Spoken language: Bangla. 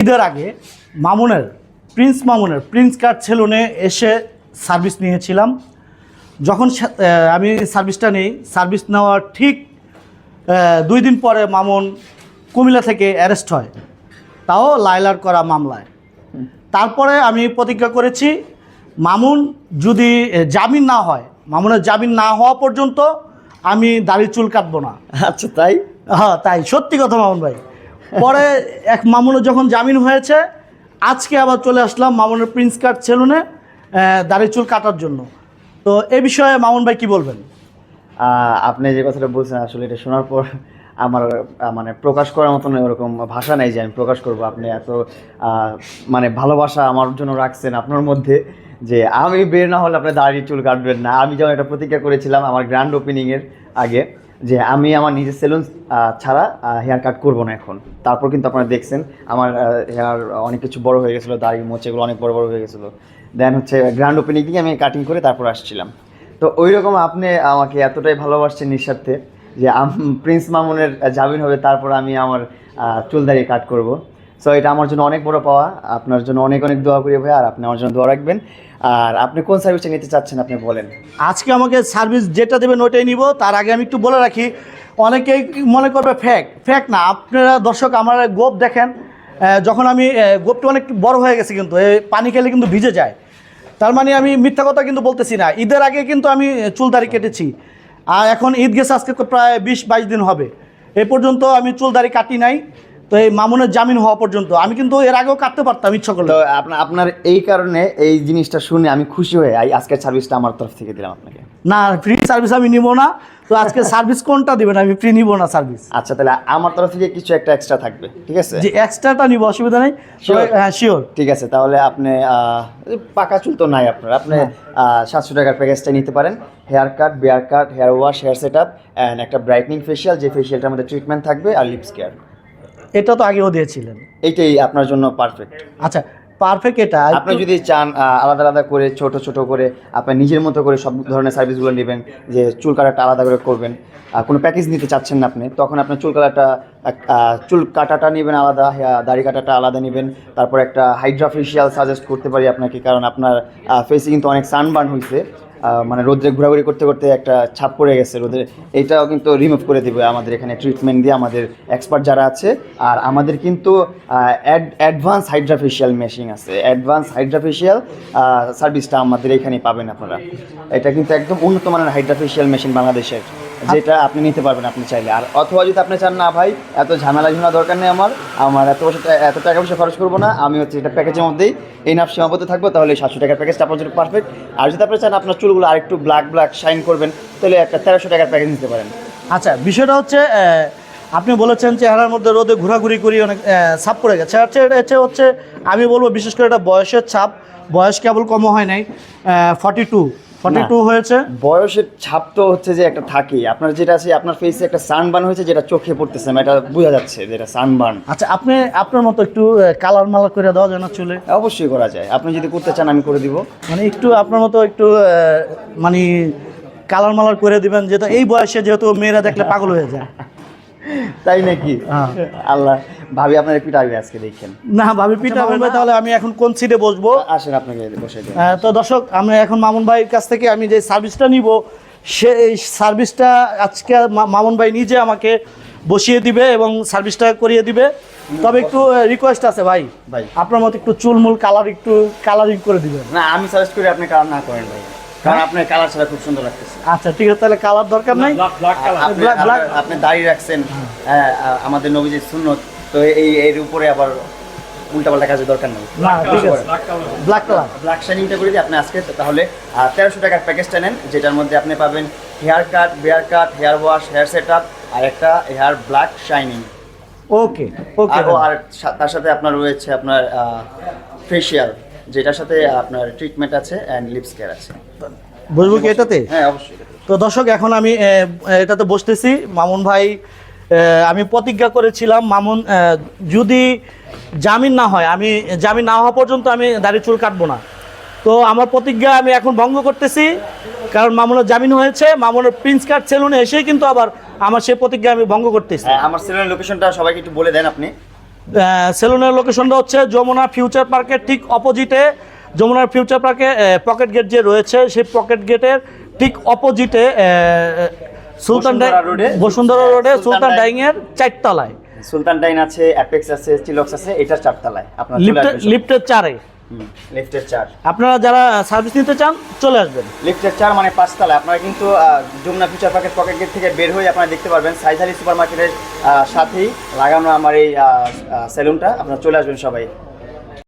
ঈদের আগে মামুনের প্রিন্স মামুনের প্রিন্স কার সেলুনে এসে সার্ভিস নিয়েছিলাম। যখন আমি সার্ভিসটা নিই সার্ভিস নেওয়ার ঠিক দুই দিন পরে মামুন কুমিল্লা থেকে অ্যারেস্ট হয়। তাও লাইলার করা মামলায়। তারপরে আমি প্রতিজ্ঞা করেছি মামুন যদি জামিন না হয় মামুনের জামিন না হওয়া পর্যন্ত আমি দাড়ি চুল কাটবো না। আচ্ছা তাই? হ্যাঁ তাই। সত্যি কথা মামুন ভাই। পরে এক মামুনের যখন জামিন হয়েছে, আজকে আবার চলে আসলাম মামুনের প্রিন্স কার্ড সেলুনে দাড়ি চুল কাটার জন্য। তো এ বিষয়ে মামুন ভাই কি বলবেন? আপনি যে কথাটা বলছেন, আসলে এটা শোনার পর আমার মানে প্রকাশ করার মতন ওরকম ভাষা নেই যে আমি প্রকাশ করব। আপনি এত মানে ভালোবাসা আমার জন্য রাখছেন আপনার মধ্যে যে আমি বের না হলে আপনি দাড়ি চুল কাটবেন না। আমি যেমন একটা প্রতিজ্ঞা করেছিলাম আমার গ্র্যান্ড ওপেনিংয়ের আগে। যে আমি আমার নিজের সেলুন ছাড়া হেয়ার কাট করব না এখন। তারপর কিন্তু আপনারা দেখছেন, আমার হেয়ার অনেক কিছু বড় হয়ে গেছিল, দাড়ি মোচেগুলো অনেক বড় বড় হয়ে গেছিল। দেন হচ্ছে গ্র্যান্ড ওপেনিং দিয়ে আমি কাটিং করে তারপর আসছিলাম। তো ওই রকম আপনি আমাকে এতটাই ভালোবাসছেন নিঃস্বার্থে যে প্রিন্স মামুনের জামিন হবে, তারপর আমি আমার চুল দাঁড়িয়ে কাট করব। সো এটা আমার জন্য অনেক বড় পাওয়া। আপনার জন্য অনেক অনেক দোয়া করি ভাই আর আপনি আমার জন্য দোয়া রাখবেন। আর আপনি কোন সার্ভিসটা নিতে চাচ্ছেন আপনি বলেন। আজকে আমাকে সার্ভিস যেটা দেবেন ওইটাই নিব। তার আগে আমি একটু বলে রাখি, অনেকেই মনে করবে ফ্যাক ফ্যাক না। আপনারা দর্শক আমার গোপ দেখেন যখন আমি গোপটা অনেক বড় হয়ে গেছে কিন্তু পানি খেলে কিন্তু ভিজে যায়। তার মানে আমি মিথ্যা কথা কিন্তু বলতেছি না। ঈদের আগে কিন্তু আমি চুল দাড়ি কেটেছি। আর এখন ঈদ গেছে আজকে প্রায় বিশ বাইশ দিন হবে। এ পর্যন্ত আমি চুল দাড়ি কাটি নাই। তো এই মামুনের জামিন হওয়া পর্যন্ত আমি কিন্তু এর আগেও কাটতে পারতাম ইচ্ছা করলে। আপনার আপনার এই কারণে এই জিনিসটা শুনে আমি খুশি হয়ে আজকের সার্ভিসটা আমার তরফ থেকে দিলাম আপনাকে। না ফ্রি সার্ভিস আমি নিব না। তো আজকে সার্ভিস কোনটা দিবেন? আমি ফ্রি নিব না সার্ভিস আচ্ছা তাহলে আমার তরফ থেকে কিছু একটা এক্সট্রা থাকবে ঠিক আছে? যে এক্সট্রাটা নিব অসুবিধা নেই। হ্যাঁ শিওর ঠিক আছে তাহলে আপনি পাকা চুল তো নাই আপনার। আপনি সাতশো টাকার প্যাকেজটা নিতে পারেন। Hair cut beard cut hair wash hair set up and একটা ব্রাইটনিং ফেশিয়াল যে ফেশিয়ালটার মধ্যে ট্রিটমেন্ট থাকবে আর লিপস কেয়ার এটা তো আগেও দিয়েছিলেন। এইটাই আপনার জন্য পারফেক্ট আচ্ছা পারফেক্ট এটা। আপনি যদি চান আলাদা আলাদা করে ছোট ছোট করে আপনি নিজের মতো করে সব ধরনের সার্ভিসগুলো নেবেন যে চুল কাটাটা আলাদা করে করবেন। আর কোনো প্যাকেজ নিতে চাচ্ছেন না আপনি তখন আপনার চুল কাটাটা চুল কাটাটা নেবেন আলাদা দাড়ি কাটাটা আলাদা নেবেন। তারপর একটা হাইড্রা ফেশিয়াল সাজেস্ট করতে পারি আপনাকে কারণ আপনার ফেসে কিন্তু অনেক সানবার্ন হয়েছে মানে রোদ্রে ঘোরাঘুরি করতে করতে একটা ছাপ পড়ে গেছে রোদের এইটাও কিন্তু রিমুভ করে দিবে আমাদের এখানে ট্রিটমেন্ট দিয়ে আমাদের এক্সপার্ট যারা আছে। আর আমাদের কিন্তু অ্যাডভান্স হাইড্রাফেশিয়াল মেশিন আছে। অ্যাডভান্স হাইড্রাফেশিয়াল সার্ভিসটা আমাদের এখানে পাবেন আপনারা। এটা কিন্তু একদম উন্নত মানের হাইড্রাফেশিয়াল মেশিন বাংলাদেশের। যেটা আপনি নিতে পারবেন আপনি চাইলে। আর অথবা যদি আপনি চান, না ভাই, এত ঝামেলা ঝামেলা দরকার নেই আমার আমার এত বছর এত টাকা পয়সা খরচ করব না, আমি হচ্ছে এটা প্যাকেজের মধ্যেই এই নাপ সীমাবদ্ধ থাকব, তাহলে সাতশো টাকার প্যাকেজটা আপনার জন্য পারফেক্ট আর যদি আপনি চান, আপনার চুলগুলো আরেকটু ব্ল্যাক ব্ল্যাক শাইন করবেন, তাহলে একটা তেরোশো টাকার প্যাকেজ নিতে পারেন। আচ্ছা বিষয়টা হচ্ছে আপনি বলেছেন চেহারার মধ্যে রোদে ঘোরাঘুরি করি অনেক ছাপ পড়ে গেছে। হচ্ছে এটা হচ্ছে, আমি বলব বিশেষ করে এটা বয়সের ছাপ, বয়স কেবল কম হয় নাই ফর্টি টু ফর্টি টু হয়েছে। বয়সের ছাপ তো হচ্ছে যে একটা থাকে। আপনার যেটা আছে আপনার ফেসে একটা সানবার্ন হয়েছে যেটা চোখে পড়তেছে না, এটা বোঝা যাচ্ছে যেটা সানবার্ন আচ্ছা আপনি আপনার মতো একটু কালার মালার করে দেওয়া যায় না চুলে? অবশ্যই করা যায়। আপনি যদি করতে চান আমি করে দিব। মানে একটু আপনার মতো একটু মানে কালার মালার করে দিবেন যেহেতু এই বয়সে যেহেতু মেয়েরা দেখলে পাগল হয়ে যায়। তাই নাকি? হ্যাঁ। আল্লাহ। ভাবি আপনার আসবে আজকে দেখেন। না ভাবি পিঠা বলবে তাহলে আমি এখন কোন সিটে বসবো? আসেন আপনাকে বসে দিন আহ, তো দর্শক আমি এখন মামুন ভাইয়ের কাছ থেকে আমি যে সার্ভিসটা নিব সেই সার্ভিসটা আজকে মামুন ভাই নিজে আমাকে বসিয়ে দিবে এবং সার্ভিসটা করিয়ে দিবে। তবে একটু রিকোয়েস্ট আছে ভাই। ভাই। আপনার মতো একটু চুলমুল কালার একটু কালারিং করে দিবেন। না আমি সাজেস্ট করি আপনি কালার না করেন ভাই। কারণ আপনার কালার ছাড়া খুব সুন্দর লাগতেছে। আচ্ছা ঠিক আছে তাহলে কালার দরকার নাই? আপনি দাড়ি রাখছেন হ্যাঁ, আমাদের নবীজির সুন্নত। তো এই এর উপরে আবার উল্টাপাল্টা কাজের দরকার নেই। ব্ল্যাক কালার ব্ল্যাক শাইনিংটা করে দিই আপনি আজকে তাহলে তেরোশো টাকার প্যাকেজটা নেন যেটার মধ্যে আপনি পাবেন hair cut beard cut hair wash hair set up আর একটা hair black shining okay okay আর তার সাথে আপনার রয়েছে আপনার ফেশিয়াল যেটার সাথে আপনার ট্রিটমেন্ট আছে অ্যান্ড লিপস কেয়ার আছে। বুঝব কি এটাতে? হ্যাঁ অবশ্যই। তো দর্শক এখন আমি এটাতে বসতেছি। মামুন ভাই আমি প্রতিজ্ঞা করেছিলাম মামুন যদি জামিন না হয় আমি জামিন না হওয়া পর্যন্ত আমি দাড়ি চুল কাটবো না। তো আমার প্রতিজ্ঞা আমি এখন ভঙ্গ করতেছি কারণ মামুনের জামিন হয়েছে মামুনের প্রিন্স কার্ড সেলুনে এসেই কিন্তু আবার আমার সেই প্রতিজ্ঞা আমি ভঙ্গ করতেছি। হ্যাঁ, আমার সেলুনের লোকেশনটা সবাইকে একটু বলে দেন আপনি। সেলুনের লোকেশনটা হচ্ছে যমুনা ফিউচার পার্কের ঠিক অপোজিটে যমুনার ফিউচার পার্কে পকেট গেট যে রয়েছে সেই পকেট গেটের ঠিক অপোজিটে সুলতান রোডে- বসুন্ধরা রোডে সুলতান সুলতান ডাই- ডাইংয়ের চারতলায়। সুলতান ডাইন আছে অ্যাপেক্স আছে চিলক্স আছে এটার চারতলায়। আপনার লিফটের চারে লিফটের চার। আপনারা যারা সার্ভিস নিতে চান চলে আসবেন। লিফটের চার মানে পাঁচতলায়। আপনারা কিন্তু যমুনা ফিউচার পার্কের পকেট গেট থেকে বের হয়ে আপনারা দেখতে পারবেন সাইজালি সুপার মার্কেটের সাথেই লাগানো আমার এই সেলুনটা আপনারা চলে আসবেন সবাই।